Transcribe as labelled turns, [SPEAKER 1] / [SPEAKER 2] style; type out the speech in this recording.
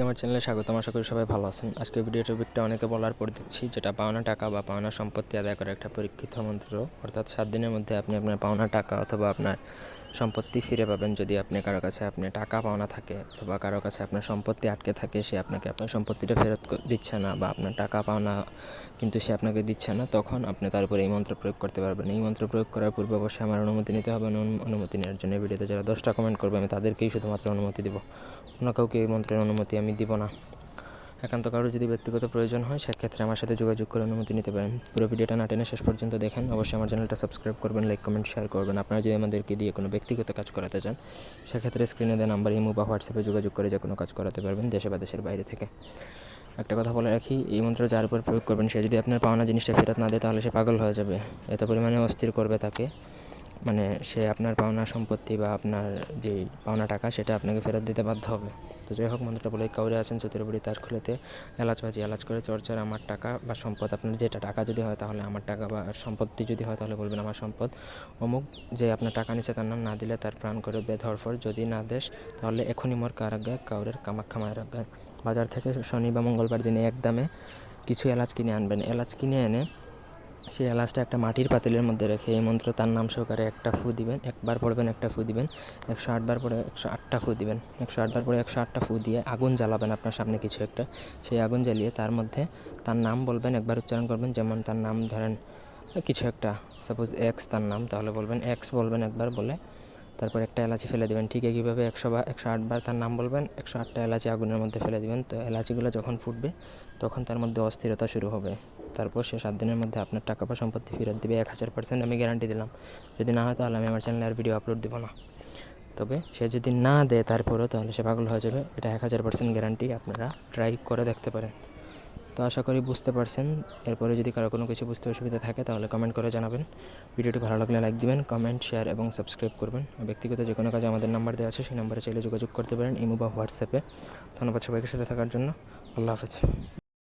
[SPEAKER 1] সবাইকে আমার চ্যানেলে স্বাগতম। আশা করি সবাই ভালো আছেন। আজকে ভিডিও টপিকটা অনেকে বলার পর দিচ্ছি, যেটা পাওনা টাকা বা পাওনা সম্পত্তি আদায় করার একটা পরীক্ষিত মন্ত্র। অর্থাৎ সাত দিনের মধ্যে আপনি আপনার পাওনা টাকা অথবা আপনার সম্পত্তি ফিরে পাবেন যদি আপনি কারও কাছে আপনি টাকা পাওনা থাকে অথবা কারও কাছে আপনার সম্পত্তি আটকে থাকে, সে আপনাকে আপনার সম্পত্তিটা ফেরত দিচ্ছে না বা আপনার টাকা পাওনা কিন্তু সে আপনাকে দিচ্ছে না, তখন আপনি তার উপরে এই মন্ত্র প্রয়োগ করতে পারবেন। এই মন্ত্র প্রয়োগ করার পূর্বে অবশ্যই আমার অনুমতি নিতে হবে। অনুমতি নেওয়ার জন্য ভিডিওতে যারা দশটা কমেন্ট করবে, আমি তাদেরকেই শুধুমাত্র অনুমতি দেবো। অন্য কাউকে এই মন্ত্রের অনুমতি আমি দিব না। একান্ত কারোর যদি ব্যক্তিগত প্রয়োজন হয়, সেক্ষেত্রে আমার সাথে যোগাযোগ করে অনুমতি নিতে পারেন। পুরো ভিডিওটা না টেনে শেষ পর্যন্ত দেখেন। অবশ্যই আমার চ্যানেলটা সাবস্ক্রাইব করবেন, লাইক, কমেন্ট, শেয়ার করবেন। আপনারা যদি আমাদেরকে দিয়ে কোনো ব্যক্তিগত কাজ করাতে চান, সেক্ষেত্রে স্ক্রিনে দেওয়া নাম্বার ইমো বা হোয়াটসঅ্যাপে যোগাযোগ করে যে কোনো কাজ করাতে পারবেন দেশে বা দেশের বাইরে থেকে। একটা কথা বলে রাখি, এই মন্ত্র যার উপর প্রয়োগ করবেন, সে যদি আপনার পাওনা জিনিসটা ফেরত না দেয়, তাহলে সে পাগল হয়ে যাবে। এত পরিমাণে অস্থির করবে তাকে। মানে সে আপনার পাওনা সম্পত্তি বা আপনার যে পাওনা টাকা, সেটা আপনাকে ফেরত দিতে বাধ্য হবে। তো যাই হোক মন্ত্রটা বলে কাউরে আছেন চতুর্বুড়ি তার খুলেতে এলাচ বাজি এলাচ করে চর্চার আমার টাকা বা সম্পদ, আপনার যেটা টাকা যদি হয় তাহলে আমার টাকা বা সম্পত্তি যদি হয় তাহলে বলবেন আমার সম্পদ। অমুক যে আপনার টাকা নিছে তার নাম না দিলে তার প্রাণ করবে ধরফর যদি না দেশ তাহলে এখনই মোর কারাজ্ঞা কাউরের কামাক্ষা মায়ের বাজার থেকে শনি বা মঙ্গলবার দিনে এক দামে কিছু এলাচ কিনে আনবেন। এলাচ কিনে এনে সেই এলাচটা একটা মাটির পাতিলের মধ্যে রেখে এই মন্ত্র তার নাম সহকারে একটা ফু দিবেন, একবার পড়বেন, একটা ফু দিবেন, একশো আটবার পরে একশো আটটা ফু দিবেন। একশো আটবার পরে একশো আটটা ফু দিয়ে আগুন জ্বালাবেন আপনার সামনে কিছু একটা। সেই আগুন জ্বালিয়ে তার মধ্যে তার নাম বলবেন, একবার উচ্চারণ করবেন, যেমন তার নাম ধরেন কিছু একটা সাপোজ এক্স তার নাম, তাহলে বলবেন এক্স বলবেন একবার বলে তারপর একটা এলাচি ফেলে দেবেন। ঠিক একইভাবে একশো বা, একশো আটবার তার নাম বলবেন, একশো আটটা এলাচি আগুনের মধ্যে ফেলে দিবেন। তো এলাচিগুলো যখন ফুটবে, তখন তার মধ্যে অস্থিরতা শুরু হবে। তারপর সে সাত দিনের মধ্যে আপনার টাকা বা সম্পত্তি ফেরত দিবে এক হাজার পার্সেন্ট আমি গ্যারান্টি দিলাম। যদি না হয় তাহলে আমি আমার চ্যানেলে আর ভিডিও আপলোড দেবো না। তবে সে যদি না দেয় তারপরেও তাহলে সে পাগল হয়ে যাবে। এটা এক হাজার পার্সেন্ট গ্যারান্টি আপনারা ট্রাই করে দেখতে পারেন। তো আশা করি বুঝতে পারছেন। এরপরে যদি কারও কোনো কিছু বুঝতে অসুবিধা থাকে তাহলে কমেন্ট করে জানাবেন। ভিডিওটি ভালো লাগলে লাইক দিবেন কমেন্ট শেয়ার এবং সাবস্ক্রাইব করবেন। ব্যক্তিগত যে কোনো কাজে আমাদের নাম্বার দেওয়া আছে, সেই নাম্বারে চাইলে যোগাযোগ করতে পারেন ইমো বা হোয়াটসঅ্যাপে। ধন্যবাদ সবাইকে সাথে থাকার জন্য। আল্লাহ হাফেজ।